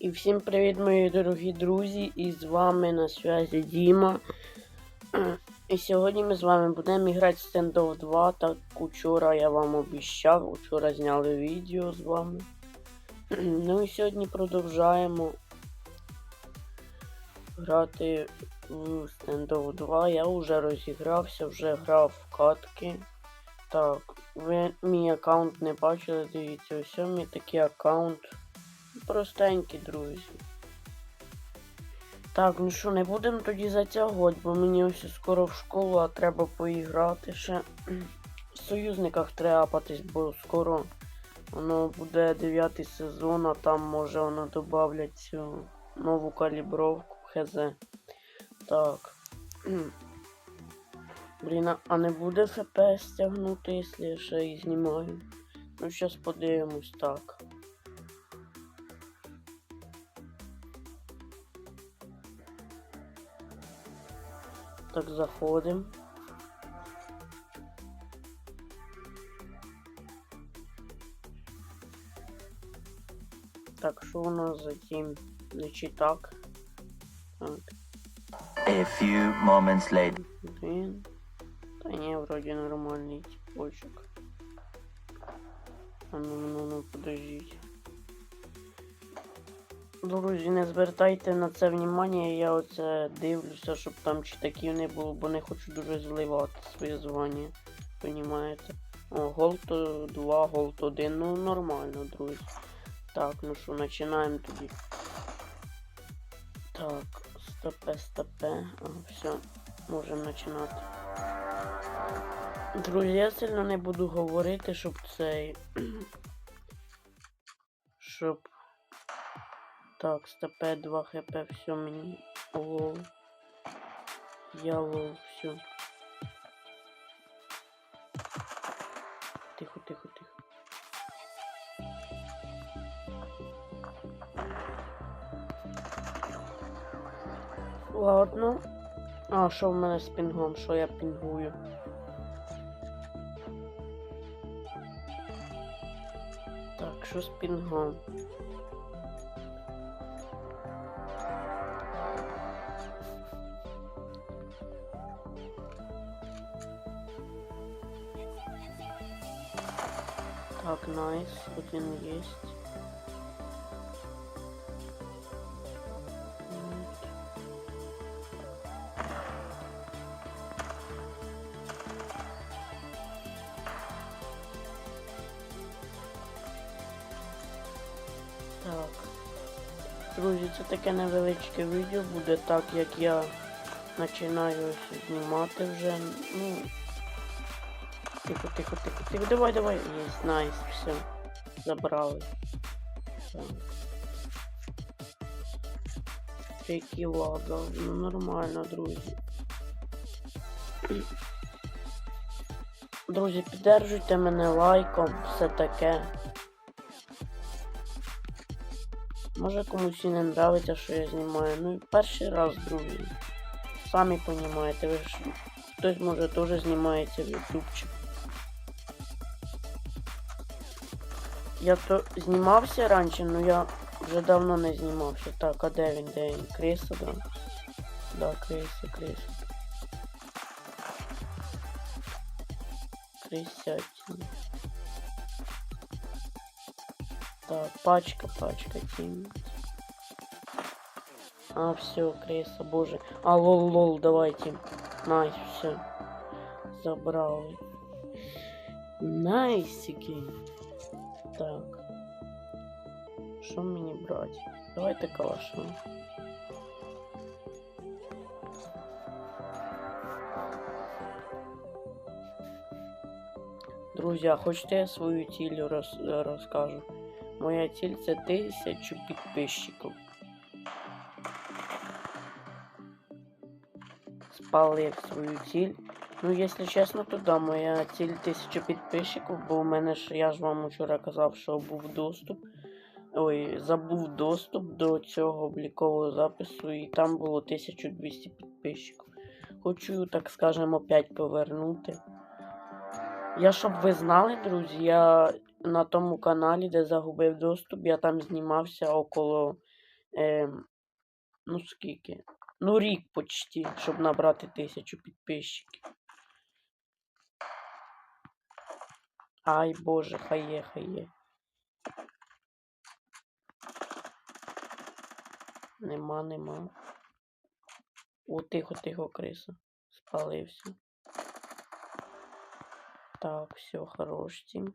І всім привіт, мої дорогі друзі! І з вами на связі Діма. І сьогодні ми з вами будемо грати в Standoff 2. Так учора я вам обіщав, учора зняли відео з вами. Ну і сьогодні продовжаємо грати в Standoff 2. Я вже розігрався, вже грав в катки. Так, ви мій аккаунт не бачили, дивіться, ось мій такий аккаунт. Простенькі, друзі. Так, ну що, не будемо тоді затягувати, бо мені ось скоро в школу, а треба поіграти ще. В союзниках треба апатись, бо скоро воно буде 9 сезон, а там може воно додавлять цю нову калібровку хз. Так. Блін, а- не буде FPS тягнути, якщо я ще і знімаю. Ну, зараз подивимось так. Так, заходимо. Так, що у нас за тім? Значить так. Так, A few moments later. один. Та ні, вроді нормальний типочок. А ну, ну, ну, подождіть. Друзі, не звертайте на це внимання, я оце дивлюся, щоб там читаків не було, бо не хочу дуже зливати своє звання. Понімаєте? О, голд 2, голд 1, ну нормально, друзі. Так, ну що, починаємо тоді. Так, стопе, стопе. А, все, можемо починати. Друзі, я сильно не буду говорити, щоб цей. щоб. Так, стопе 2 хп, все мені. Лол. Я лол, все. Тихо, тихо, тихо. Ладно. А, що в мене з пінгом? Що я пінгую? Так, що з пінгом? Найс, один есть. Так. Друзі, це таке невеличке відео буде, так як я починаю знімати вже. Ну. Тихо, тихо, тихо, тихо. Давай, давай. Есть, найс, все. Забрали. Які лага. Ну нормально, друзі. Друзі, піддержуйте мене лайком, все таке. Може комусь і не нравиться, що я знімаю. Ну перший раз, друзі. Самі розумієте, ви ж хтось може теж знімається в ютубчик. Я то знімався раніше, але я вже давно не знімався. Так, а де він, де він? Криса, да? Да, криса, криса. Крисятина. Так, пачка, пачка, тім. А, все, криса, боже. А, лол, лол, давайте. Найс, все. Забрали. Найсики. Що мені брати? Давайте калаша. Друзі, хочете я свою ціль роз, розкажу? Моя ціль це тисячу підписчиків. Спалив свою ціль. Ну, якщо чесно, то да, моя ціль тисяча підписчиків, бо у мене ж, я ж вам вчора казав, що був доступ. Ой, забув доступ до цього облікового запису, і там було 1200 підписчиків. Хочу, так скажемо, опять повернути. Я щоб ви знали, друзі, я на тому каналі, де загубив доступ, я там знімався около Ем, ну скільки? Ну, рік почти, щоб набрати тисячу підписчиків. Ай боже, хай є, хай є. Нема, нема. О, тихо, тихо, криса. Спалився. Так, все, хорош тім.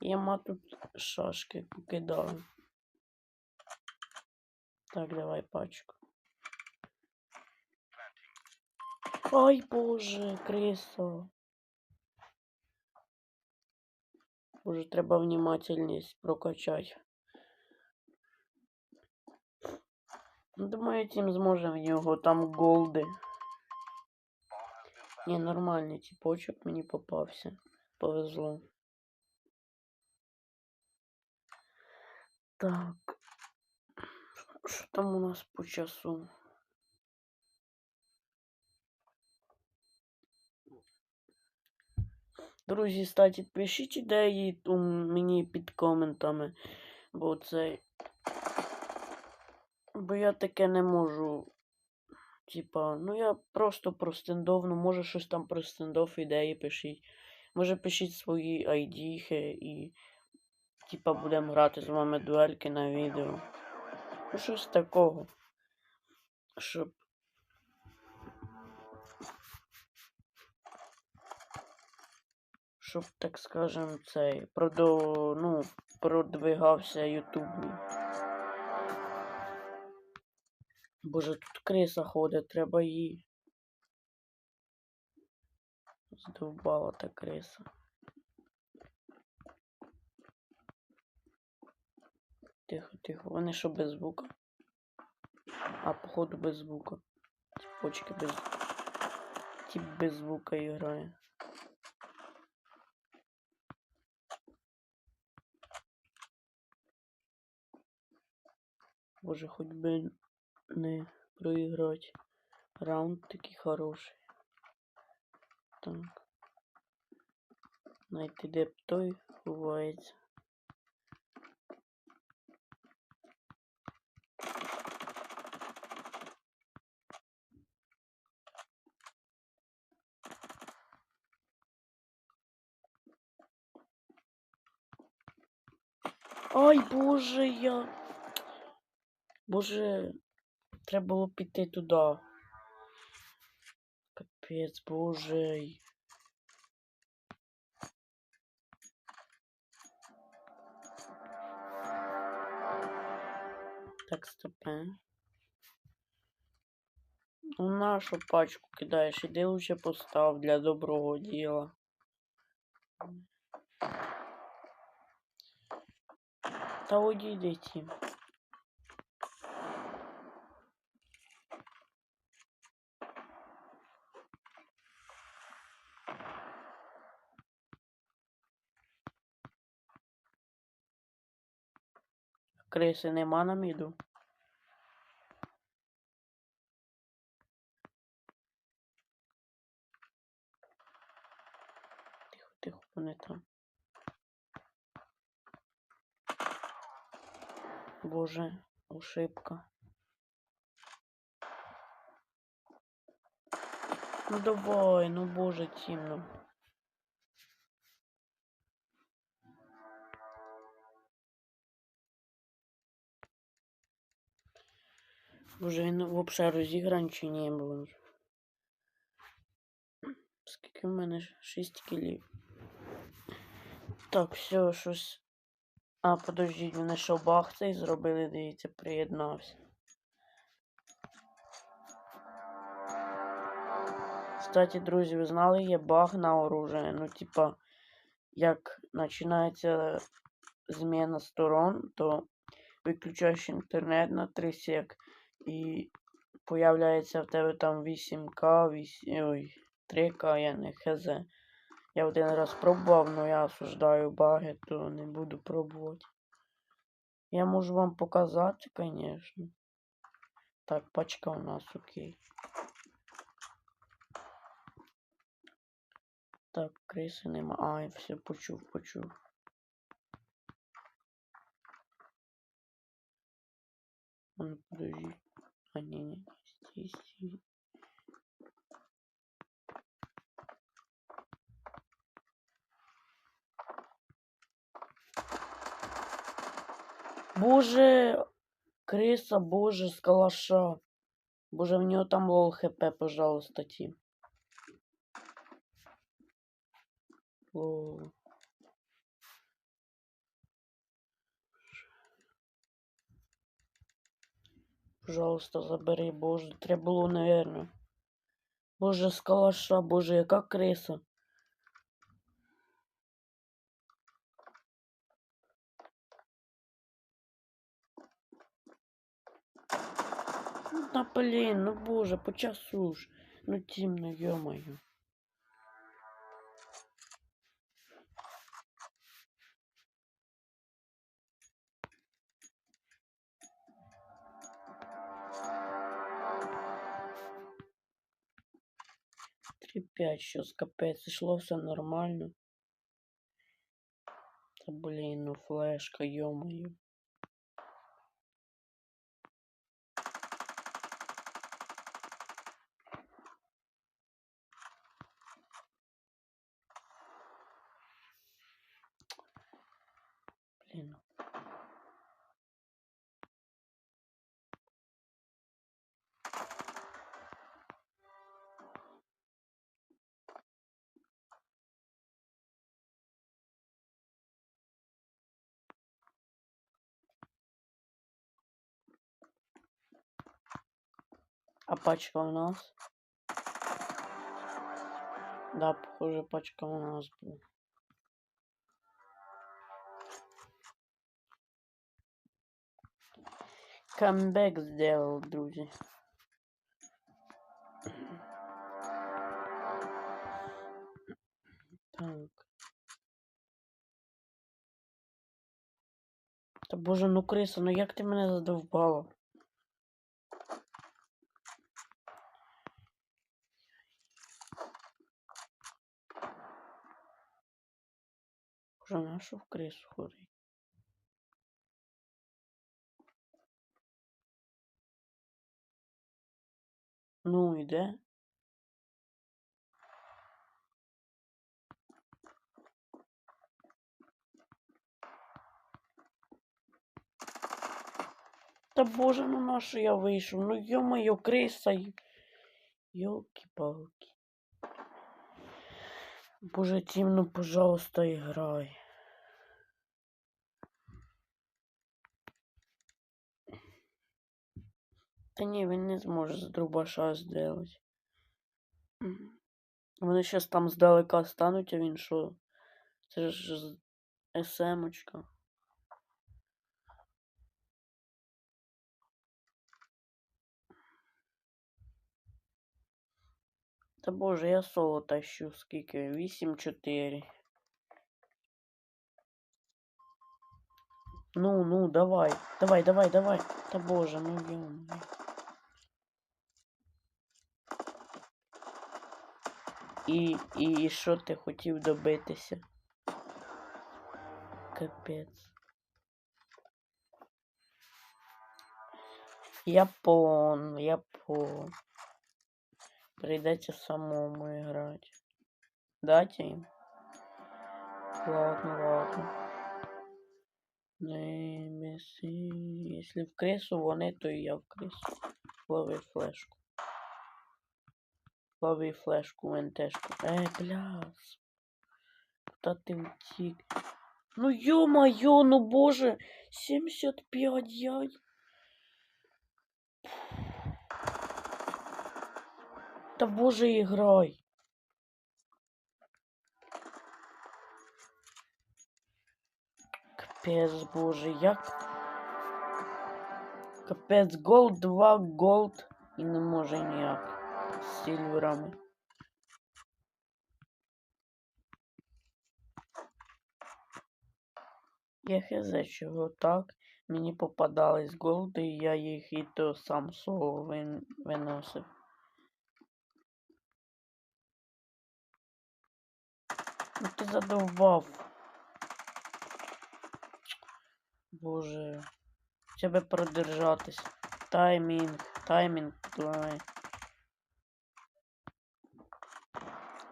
Яма тут шашки покидаю. Так, давай пачку. Ай, боже, криса. Боже, треба внимательність прокачати. Ну, Думаю, тім зможе в нього там голди. Ні, нормальний типочок мені попався. Повезло. Так. Що там у нас по часу? Друзі, статі, пишіть ідеї у мені під коментами, бо це. Бо я таке не можу. Типа, ну я просто про стендов, ну може щось там про стендов ідеї пишіть. Може пишіть свої айдіхи і. Типа будемо грати з вами дуельки на відео. Ну щось такого. Щоб. Щоб, так скажем, цей продо, ну, продвигався Ютуб. Боже, тут криса ходить, треба її. Здовбала та криса. Тихо, тихо. Вони що без звука? А, походу без звука. Цепочки без. Тип без звука грає. Боже, хоч би не проіграти. Раунд такий хороший. Так. Найти де б той ховається. Ай, боже, я. Боже, треба було піти туди. Капець, боже. Так, стопе. Ну, нашу пачку кидаєш, іди лучше постав для доброго діла. Та одійди ті. Криси нема на міду. Тихо, тихо, вони там. Боже, ошибка. Ну давай, ну боже, тімно. Боже, він взагалі розігран чи ні, боже. Скільки в мене? ж? 6 кілів. Так, все, щось. А, подождіть, вони що бах цей зробили, дивіться, приєднався. Кстати, друзі, ви знали, є баг на оружие. Ну, типа, як починається зміна сторон, то виключаєш інтернет на 3 сек і появляється в тебе там 8К, 8, ой, 3К, я не хз. Я один раз пробував, але я осуждаю баги, то не буду пробувати. Я можу вам показати, звісно. Так, пачка у нас окей. Так, криси нема. Ай, все, почув, почув. А подожди. А, не, не, стій, стій. Боже, криса, боже, з калаша. Боже, в нього там лол хп, пожалуйста, тім. Лол. пожалуйста, забери, боже. Треба було, наверное. Боже, з калаша, боже, яка криса. Ну, блін, ну боже, по. Ну тім, ну йомаю. 5, щось капець, йшло все нормально. Та блін, ну флешка, -мо. А пачка у нас? Да, похоже, пачка у нас была. Камбек сделал, друзі. Так. Та боже, ну криса, ну як ти мене задовбала? На в крису ходить? Ну, іде. Та боже, ну на що я вийшов? Ну йо-моє, криса. Йолки-палки. Боже, тім, ну, пожалуйста, играй. Та ні, він не зможе з дробаша. Мгм. Вони щас там здалека стануть, а він що? Це ж СМочка. Та боже, я соло тащу скільки? 8-4. Ну, ну, давай. Давай, давай, давай. Та боже, ну ё І, і що ти хотів добитися? Капець. Япон, Япон. Прийдеться самому грати. Дайте їм? Ладно, ладно. Не меси. Якщо в крису вони, то і я в крису. Лови флешку. Лови флешку, НТшку. Ей, бляс. Куда ти втік? Ну ё-моё, ну боже, 75 яй. Та боже, іграй. Капець, боже, як. Капець, голд 2, голд. І не може ніяк. З сільверами. Я хз, чого так. Мені попадались голди, і я їх і то сам соло вин... виносив. Ну ти задовбав. Боже. Тебе продержатись. Таймінг, таймінг, давай.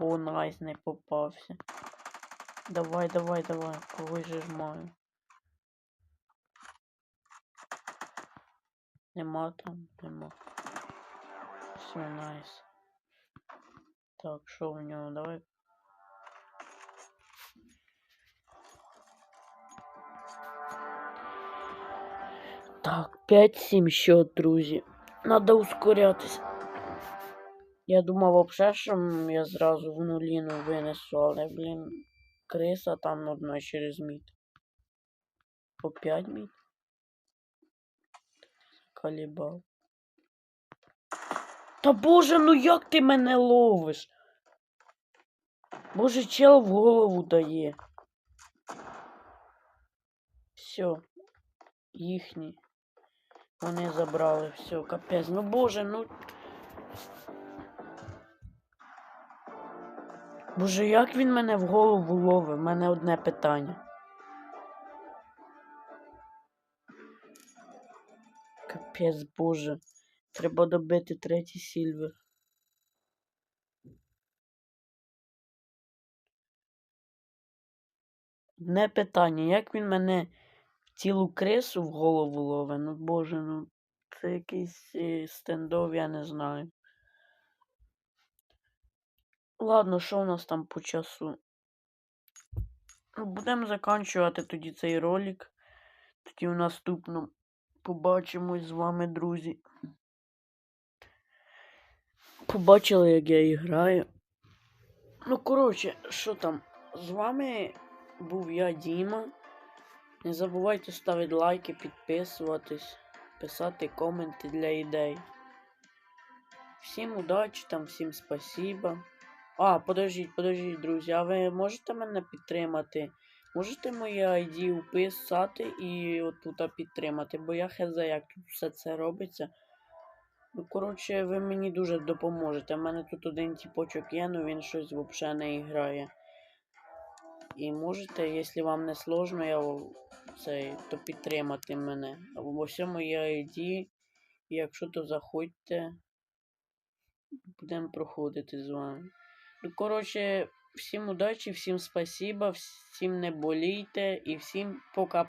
О, найс, не попався. Давай, давай, давай, когось же ж маю. Нема там, нема. Все, найс. Так, що в нього? Давай. Так, 5-7 счет, друзі. Надо ускорятись. Я думав що я зразу в нуліну винесу, але, блін, криса там одна через мід. По 5 мід. Калібал. Та боже, ну як ти мене ловиш? Боже, чел в голову дає. Все. Їхні. Вони забрали все, капець. Ну боже, ну. Боже, як він мене в голову ловив? У мене одне питання. Капець, боже. Треба добити третій сільвер. Одне питання, як він мене цілу крису в голову ловить? Ну боже, ну це якийсь е, стендов, я не знаю. Ладно, що у нас там по часу? Ну, будемо закінчувати тоді цей ролик. Тоді в наступному побачимось з вами, друзі. Побачили, як я і граю. Ну, коротше, що там? З вами був я, Діма. Не забувайте ставити лайки, підписуватись, писати коменти для ідей. Всім удачі там, всім спасіба. А, подождіть, подождіть, друзі, а ви можете мене підтримати? Можете моє ID вписати і отут підтримати, бо я хз, як тут все це робиться. Ну, коротше, ви мені дуже допоможете. У мене тут один тіпочок є, ну він щось взагалі не грає. І можете, якщо вам не сложно, я цей, то підтримати мене. В усьому є ID. І якщо то заходьте, будемо проходити з вами. Ну, коротше, всім удачі, всім спасіба, всім не болійте і всім пока.